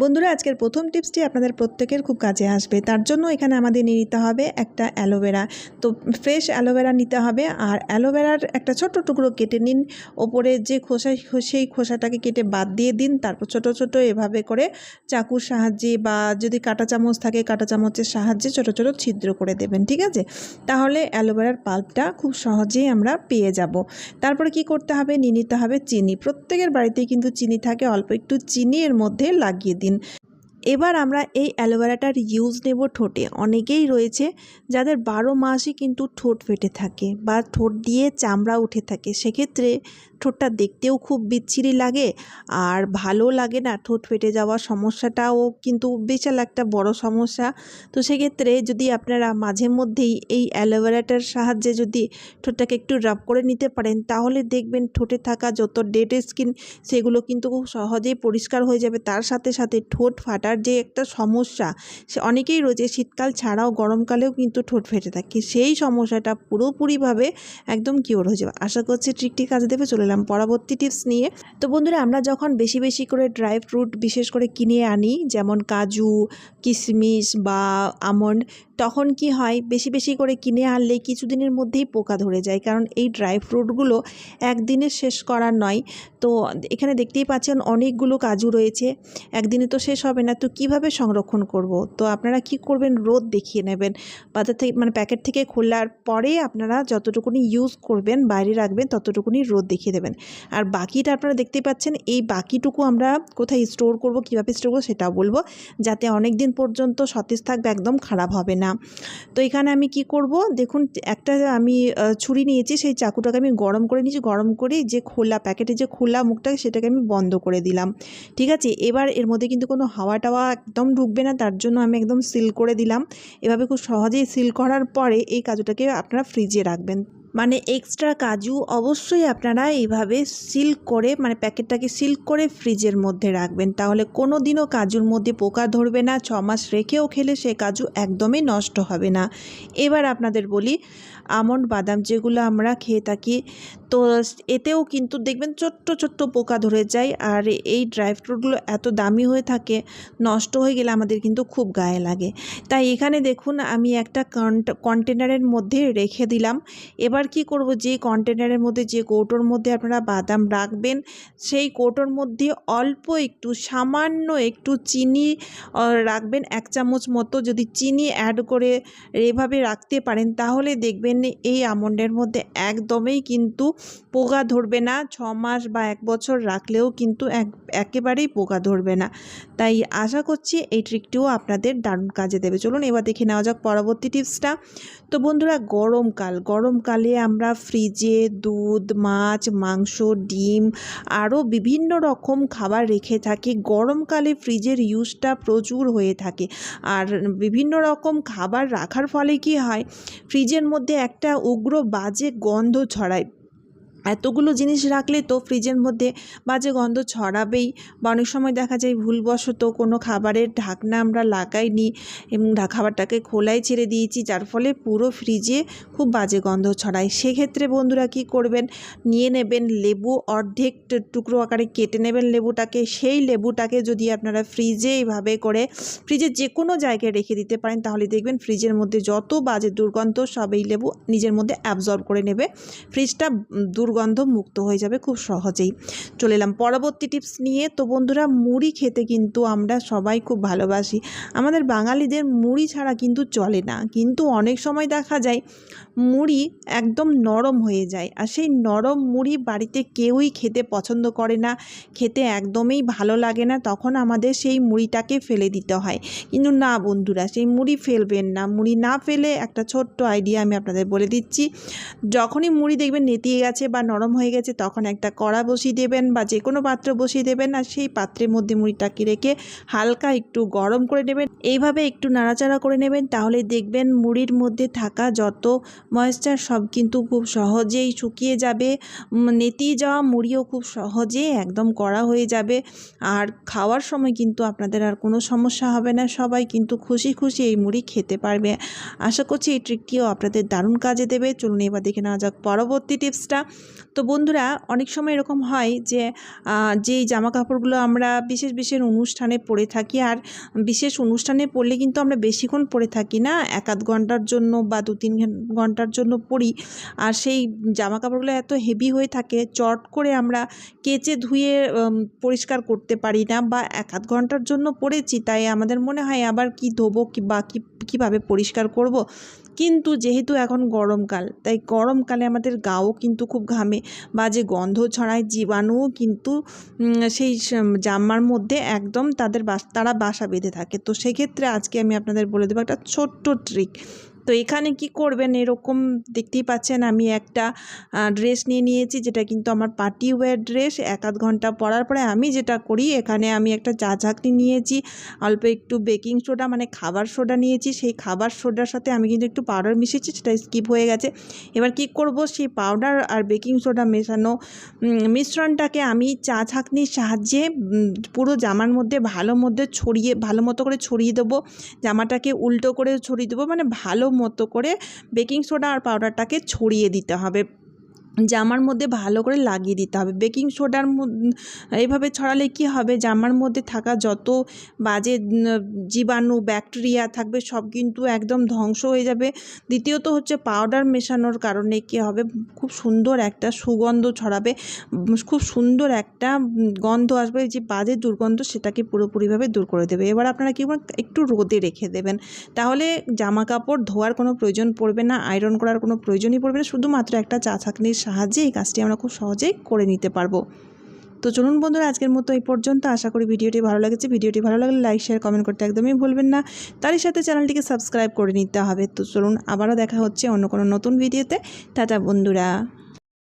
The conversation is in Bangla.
বন্ধুরা, আজকের প্রথম টিপসটি আপনাদের প্রত্যেকের খুব কাজে আসবে। তার জন্য এখানে আমাদের নিয়ে নিতে হবে একটা অ্যালোভেরা। তো ফ্রেশ অ্যালোভেরা নিতে হবে আর অ্যালোভেরার একটা ছোট টুকরো কেটে নিন। ওপরে যে খোসা, সেই খোসাটাকে কেটে বাদ দিয়ে দিন। তারপর ছোট ছোট এভাবে করে চাকুর সাহায্যে বা যদি কাঁটা চামচ থাকে, কাঁটা চামচের সাহায্যে ছোট ছোট ছিদ্র করে দেবেন, ঠিক আছে? তাহলে অ্যালোভেরার পাল্পটা খুব সহজেই আমরা পেয়ে যাব। তারপরে কি করতে হবে? নিয়ে নিতে হবে চিনি। প্রত্যেকের বাড়িতেই কিন্তু চিনি থাকে। অল্প একটু চিনি এর মধ্যে লাগিয়ে COVID-19 এবার আমরা এই অ্যালোভেরাটার ইউজ নেব ঠোঁটে। অনেকেই রয়েছে যাদের বারো মাসই কিন্তু ঠোঁট ফেটে থাকে বা ঠোঁট দিয়ে চামড়া উঠে থাকে। সেক্ষেত্রে ঠোঁটটা দেখতেও খুব বিচ্ছিরি লাগে আর ভালো লাগে না ঠোঁট ফেটে যাওয়ার সমস্যাটাও কিন্তু বিশাল একটা বড় সমস্যা। তো সেক্ষেত্রে যদি আপনারা মাঝে মধ্যেই এই অ্যালোভেরাটার সাহায্যে যদি ঠোঁটটাকে একটু রাব করে নিতে পারেন, তাহলে দেখবেন ঠোঁটে থাকা যত ডেড স্কিন, সেগুলো কিন্তু খুব সহজেই পরিষ্কার হয়ে যাবে। তার সাথে সাথে ঠোঁট ফাটার যে একটা সমস্যা, সে অনেকেই রয়েছে শীতকাল ছাড়াও গরমকালেও কিন্তু ঠোঁট ফেটে থাকে। সেই সমস্যাটা পুরোপুরিভাবে একদম কিওর হয়ে যাবে। আশা করছি ট্রিকটি কাজে দেবে, চলে এলাম পরবর্তী টিপস নিয়ে। তো বন্ধুরা, আমরা যখন বেশি বেশি করে ড্রাই ফ্রুট বিশেষ করে কিনে আনি, যেমন কাজু, কিশমিশ বা আমন্ড তখন কি হয়, বেশি বেশি করে কিনে আনলে কিছুদিনের মধ্যেই পোকা ধরে যায়। কারণ এই ড্রাই ফ্রুটগুলো একদিনে শেষ করার নয়। তো এখানে দেখতেই পাচ্ছেন অনেকগুলো কাজু রয়েছে। একদিনে তো শেষ হবে না, তো কীভাবে সংরক্ষণ করব? তো আপনারা কি করবেন, রোদ দেখিয়ে নেবেন। বাজার থেকে মানে প্যাকেট থেকে খোলার পরে আপনারা যতটুকুনি ইউজ করবেন, বাইরে রাখবেন, ততটুকুনি রোদ দেখিয়ে দেবেন। আর বাকিটা আপনারা দেখতেই পাচ্ছেন, এই বাকিটুকু আমরা কোথায় স্টোর করব, কীভাবে স্টোর করব সেটাও বলব। যাতে অনেক দিন পর্যন্ত সতেজ থাকবে, একদম খারাপ হবে না। তো এখানে আমি কি করব? দেখুন, একটা আমি ছুরি নিয়েছি, সেই চাকুটাকে আমি গরম করে নিয়েছি, গরম করে যে খোলা প্যাকেটে যে খোলা মুখটা, সেটাকে আমি বন্ধ করে দিলাম। ঠিক আছে? এবার এর মধ্যে কিন্তু কোনো হাওয়া টাওয়া একদম ঢুকবে না, তার জন্য আমি একদম সিল করে দিলাম। এভাবে খুব সহজেই সিল করার পরে এই কাজুটাকে আপনারা ফ্রিজে রাখবেন। মানে এক্সট্রা কাজু অবশ্যই আপনারা এইভাবে সিল করে মানে প্যাকেটটাকে সিল করে ফ্রিজের মধ্যে রাখবেন। তাহলে কোনো দিনও কাজুর মধ্যে পোকা ধরবে না, ছ মাস রেখেও খেলে সে কাজু একদমই নষ্ট হবে না। এবার আপনাদের বলি, আমন্ড বাদাম যেগুলো আমরা খেয়ে থাকি তো এতেও কিন্তু দেখবেন ছোট্ট ছোট্ট পোকা ধরে যায় আর এই ড্রাই ফ্রুটগুলো এত দামি হয়ে থাকে, নষ্ট হয়ে গেলে আমাদের কিন্তু খুব গায়ে লাগে। তাই এখানে দেখুন আমি একটা কন্টেনারের মধ্যে রেখে দিলাম। এবার কি করব? যে কন্টেনারের মধ্যে, যে কৌটোর মধ্যে আপনারা বাদাম রাখবেন, সেই কৌটোর মধ্যে অল্প একটু, সামান্য একটু চিনি রাখবেন এক চামচ মতো। যদি চিনি অ্যাড করে এভাবে রাখতে পারেন, তাহলে দেখবেন এই আমন্ডের মধ্যে একদমই কিন্তু পোকা ধরবে না, ছ মাস বা এক বছর রাখলেও কিন্তু এক, একেবারেই পোকা ধরবে না। তাই আশা করছি এই ট্রিকটিও আপনাদের দারুণ কাজে দেবে। চলুন এবার দেখে নেওয়া যাক পরবর্তী টিপসটা তো বন্ধুরা গরমকাল গরমকালে আমরা ফ্রিজে দুধ, মাছ, মাংস, ডিম আরও বিভিন্ন রকম খাবার রেখে থাকি। গরমকালে ফ্রিজের ইউজটা প্রচুর হয়ে থাকে। আর বিভিন্ন রকম খাবার রাখার ফলে কি হয়? ফ্রিজের মধ্যে একটা উগ্র বাজে গন্ধ ছড়ায়। এতগুলো জিনিস রাখলে তো ফ্রিজের মধ্যে বাজে গন্ধ ছড়াবেই। বা অনেক সময় দেখা যায় ভুলবশত কোনো খাবারের ঢাকনা আমরা লাগাইনি এবং খাবারটাকে খোলাই ছেড়ে দিয়েছি, যার ফলে পুরো ফ্রিজে খুব বাজে গন্ধ ছড়ায়। সেক্ষেত্রে বন্ধুরা কি করবেন? নিয়ে নেবেন লেবু, অর্ধেক টুকরো আকারে কেটে নেবেন লেবুটাকে। সেই লেবুটাকে যদি আপনারা ফ্রিজে এইভাবে করে, ফ্রিজের যে কোনো জায়গায় রেখে দিতে পারেন, তাহলে দেখবেন ফ্রিজের মধ্যে যত বাজে দুর্গন্ধ সব এই লেবু নিজের মধ্যে অ্যাবজর্ব করে নেবে। ফ্রিজটা দুর দুর্গন্ধ মুক্ত হয়ে যাবে খুব সহজেই। চলে এলাম পরবর্তী টিপস নিয়ে। তো বন্ধুরা, মুড়ি খেতে কিন্তু আমরা সবাই খুব ভালোবাসি। আমাদের বাঙালিদের মুড়ি ছাড়া কিন্তু চলে না। কিন্তু অনেক সময় দেখা যায়, মুড়ি একদম নরম হয়ে যায়। আর সেই নরম মুড়ি বাড়িতে কেউই খেতে পছন্দ করে না। খেতে একদমই ভালো লাগে না। তখন আমাদের সেই মুড়িটাকে ফেলে দিতে হয়। কিন্তু না বন্ধুরা, সেই মুড়ি ফেলবেন না। মুড়ি না ফেলে একটা ছোট্ট আইডিয়া আমি আপনাদের বলে দিচ্ছি। যখনই মুড়ি দেখবেন নেতিয়ে গেছে বা নরম হয়ে গেছে, তখন একটা কড়া বসিয়ে দেবেন বা যে কোনো পাত্র বসিয়ে দেবেন আর সেই পাত্রের মধ্যে মুড়িটাকে রেখে হালকা একটু গরম করে নেবেন। এইভাবে একটু নাড়াচাড়া করে নেবেন, তাহলে দেখবেন মুড়ির মধ্যে থাকা যত ময়েশ্চার সব কিন্তু খুব সহজেই শুকিয়ে যাবে। নেতিয়ে যাওয়া মুড়িও খুব সহজে একদম কড়া হয়ে যাবে। আর খাওয়ার সময় কিন্তু আপনাদের আর কোনো সমস্যা হবে না, সবাই কিন্তু খুশি খুশি এই মুড়ি খেতে পারবে। আশা করছি এই ট্রিকটিও আপনাদের দারুণ কাজে দেবে। চলুন এবার দেখে নেওয়া যাক পরবর্তী টিপসটা তো বন্ধুরা, অনেক সময় এরকম হয় যে যেই জামা কাপড়গুলো আমরা বিশেষ বিশেষ অনুষ্ঠানে পরে থাকি, আর বিশেষ অনুষ্ঠানে পরলে কিন্তু আমরা বেশিক্ষণ পরে থাকি না, এক আধ ঘণ্টার জন্য বা দু তিন ঘণ্টার জন্য পরি আর সেই জামা কাপড়গুলো এত হেভি হয়ে থাকে, চট করে আমরা কেচে ধুয়ে পরিষ্কার করতে পারি না বা এক আধ ঘণ্টার জন্য পরেছি, তাই আমাদের মনে হয় আবার কি ধোবো কি বা কী, কীভাবে পরিষ্কার করব। কিন্তু যেহেতু এখন গরমকাল, তাই গরমকালে আমাদের গাও কিন্তু খুব ঘামে। বা যে গন্ধ ছড়ায় জীবাণুও কিন্তু সেই জামার মধ্যে একদম তাদের বাস, তারা বাসা বেঁধে থাকে। তো সেক্ষেত্রে আজকে আমি আপনাদের বলে দেবো একটা ছোট্ট ট্রিক তো এখানে কি করবেন? এরকম দেখতেই পাচ্ছেন আমি একটা ড্রেস নিয়ে নিয়েছি, যেটা কিন্তু আমার পার্টি ওয়্যার ড্রেস এক আধ ঘণ্টা পরার পরে আমি যেটা করি, এখানে আমি একটা চা ঝাঁকনি নিয়েছি, অল্প একটু বেকিং সোডা মানে খাবার সোডা নিয়েছি। সেই খাবার সোডার সাথে আমি কিন্তু একটু পাউডার মিশিয়েছি, সেটা স্কিপ হয়ে গেছে। এবার কি করব? সেই পাউডার আর বেকিং সোডা মেশানো মিশ্রণটাকে আমি চা ছাঁকনির সাহায্যে পুরো জামার মধ্যে, ভালো মধ্যে ছড়িয়ে, ভালো মতো করে ছড়িয়ে দেবো। জামাটাকে উল্টো করে ছড়িয়ে দেবো মানে ভালো মতো করে বেকিং সোডা আর পাউডারটাকে ছড়িয়ে দিতে হবে। জামার মধ্যে ভালো করে লাগিয়ে দিতে হবে। বেকিং সোডার এইভাবে ছড়ালে কি হবে জামার মধ্যে থাকা যত বাজে জীবাণু, ব্যাকটেরিয়া থাকবে সব কিন্তু একদম ধ্বংস হয়ে যাবে। দ্বিতীয়ত হচ্ছে পাউডার মেশানোর কারণে কি হবে? খুব সুন্দর একটা সুগন্ধ ছড়াবে। খুব সুন্দর একটা গন্ধ আসবে যে বাজে দুর্গন্ধ সেটাকে পুরোপুরিভাবে দূর করে দেবে। এবার আপনারা কি একটু রোদে রেখে দেবেন। তাহলে জামা কাপড় ধোয়ার কোনো প্রয়োজন পড়বে না, আয়রন করার কোনো প্রয়োজনই পড়বে না। শুধুমাত্র একটা চা ছাঁকনির সাহায্যে এই কাজটি আমরা খুব সহজেই করে নিতে পারব। তো চলুন বন্ধুরা, আজকের মতো এই পর্যন্ত। আশা করি ভিডিওটি ভালো লেগেছে। ভিডিওটি ভালো লাগলে লাইক শেয়ার কমেন্ট করতে একদমই ভুলবেন না। তারই সাথে চ্যানেলটিকে সাবস্ক্রাইব করে নিতে হবে। তো চলুন, আবারও দেখা হচ্ছে অন্য কোনো নতুন ভিডিওতে। টাটা বন্ধুরা।